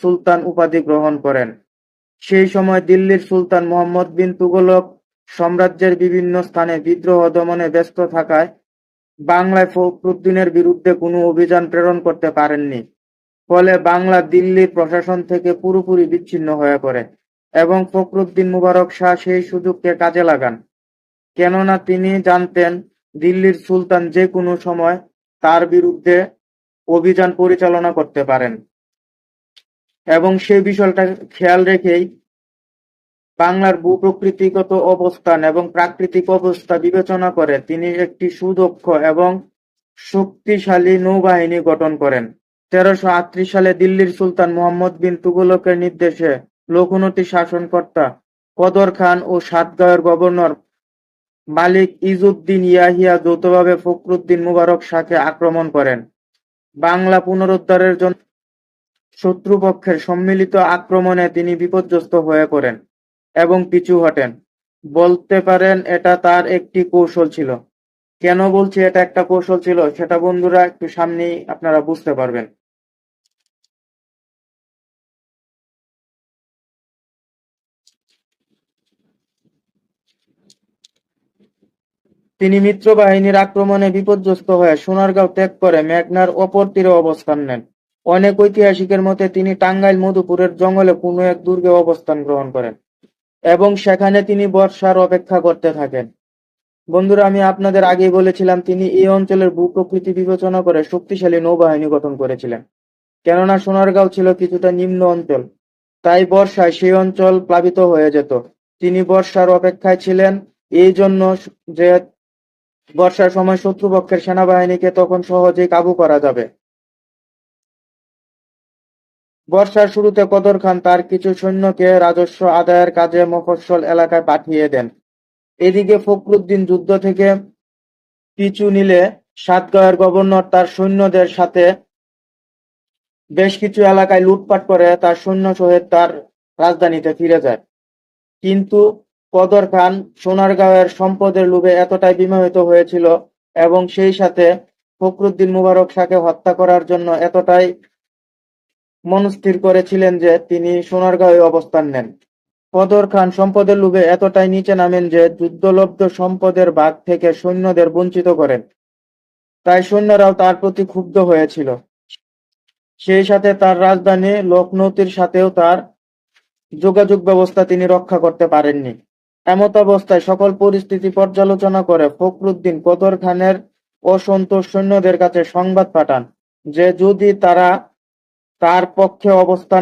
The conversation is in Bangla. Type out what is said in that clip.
সুলতান উপাধি গ্রহণ করেন। সেই সময় দিল্লির সুলতান মুহাম্মদ বিন তুগলক সাম্রাজ্যের বিভিন্ন স্থানে বিদ্রোহ দমনে ব্যস্ত থাকায় বাংলায় ফখরুদ্দীনের বিরুদ্ধে কোনো অভিযান প্রেরণ করতে পারেননি। ফলে বাংলা দিল্লির প্রশাসন থেকে পুরোপুরি বিচ্ছিন্ন হয়ে পড়ে এবং ফখরুদ্দীন মুবারক শাহ সেই সুযোগকে কাজে লাগান। কেননা তিনি জানতেন দিল্লির সুলতান যে কোনো সময় তার বিরুদ্ধে অভিযান পরিচালনা করতে পারেন এবং সে বিষয়টা খেয়াল রেখেই বাংলার ভূ-প্রকৃতিগত অবস্থান এবং প্রাকৃতিক অবস্থা বিবেচনা করে তিনি একটি সুদক্ষ এবং শক্তিশালী নৌবাহিনী গঠন করেন। তেরোশো আটত্রিশ সালে দিল্লির সুলতান মুহাম্মদ বিন তুগলকের নির্দেশে লখনৌতি শাসনকর্তা কদর খান ও সাতগাঁয়ের গভর্নর মালিক ইজউদ্দিন ইয়াহিয়া যৌথভাবে ফখরুদ্দিন মুবারক শাহকে আক্রমণ করেন। বাংলা পুনরুদ্ধারের জন্য শত্রুপক্ষের সম্মিলিত আক্রমণে তিনি বিপর্যস্ত হয়ে পড়েন এবং পিছু হটেন। বলতে পারেন এটা তার একটি কৌশল ছিল। কেন বলছি এটা একটা কৌশল ছিল সেটা বন্ধুরা একটু সামনেই আপনারা বুঝতে পারবেন। তিনি মিত্র বাহিনীর আক্রমণে বিপর্যস্ত হয়ে সোনারগাঁও ত্যাগ করে মেঘনার অপর তীরে অবস্থান নেন। অনেক ঐতিহাসিকের মতে তিনি টাঙ্গাইল মধুপুরের জঙ্গলে কোনো এক দুর্গে অবস্থান গ্রহণ করেন এবং সেখানে তিনি বর্ষার অপেক্ষা করতে থাকেন। বন্ধুরা আমি আপনাদের আগেই বলেছিলাম তিনি এই অঞ্চলের ভূ-প্রকৃতি বিবেচনা করে শক্তিশালী নৌবাহিনী গঠন করেছিলেন। কেননা সোনারগাঁও ছিল কিছুটা নিম্ন অঞ্চল, তাই বর্ষায় সেই অঞ্চল প্লাবিত হয়ে যেত। তিনি বর্ষার অপেক্ষায় ছিলেন এই জন্য যে বর্ষার সময় শত্রুপক্ষের সেনাবাহিনীকে তখন সহজেই কাবু করা যাবে। বর্ষার শুরুতে কদর খান তার কিছু সৈন্যকে রাজস্ব আদায়ের কাজে মফস্বল এলাকায় পাঠিয়ে দেন। এদিকে ফখরুদ্দীন যুদ্ধ থেকে পিছু নিলে সাতগাঁয়ের গভর্নর তার সৈন্যদের সাথে বেশ কিছু এলাকায় লুটপাট করে তার সৈন্য সহিত তার রাজধানীতে ফিরে যায়। কিন্তু কদর খান সোনারগাঁয়ের সম্পদের লোভে এতটাই বিমোহিত হয়েছিল এবং সেই সাথে ফখরুদ্দীন মুবারক শাহকে হত্যা করার জন্য এতটাই মনস্থির করেছিলেন যে তিনি সোনারগাঁয়ে অবস্থান নেন। কদর খান সম্পদের লোভে এতটাই নিচে নামেন যে যুদ্ধলব্ধ সম্পদের ভাগ থেকে সৈন্যদের বঞ্চিত করেন। তাই সৈন্যরাও তার প্রতি ক্ষুব্ধ হয়েছিল। সেই সাথে তার রাজধানী লখনৌতির সাথেও তার যোগাযোগ ব্যবস্থা তিনি রক্ষা করতে পারেননি। এমতাবস্থায় সকল পরিস্থিতি পর্যালোচনা করে ফখরুদ্দীন কদর খানের অসন্তোষ সৈন্যদের কাছে সংবাদ পাঠান যে যদি তারা তার পক্ষে অবস্থান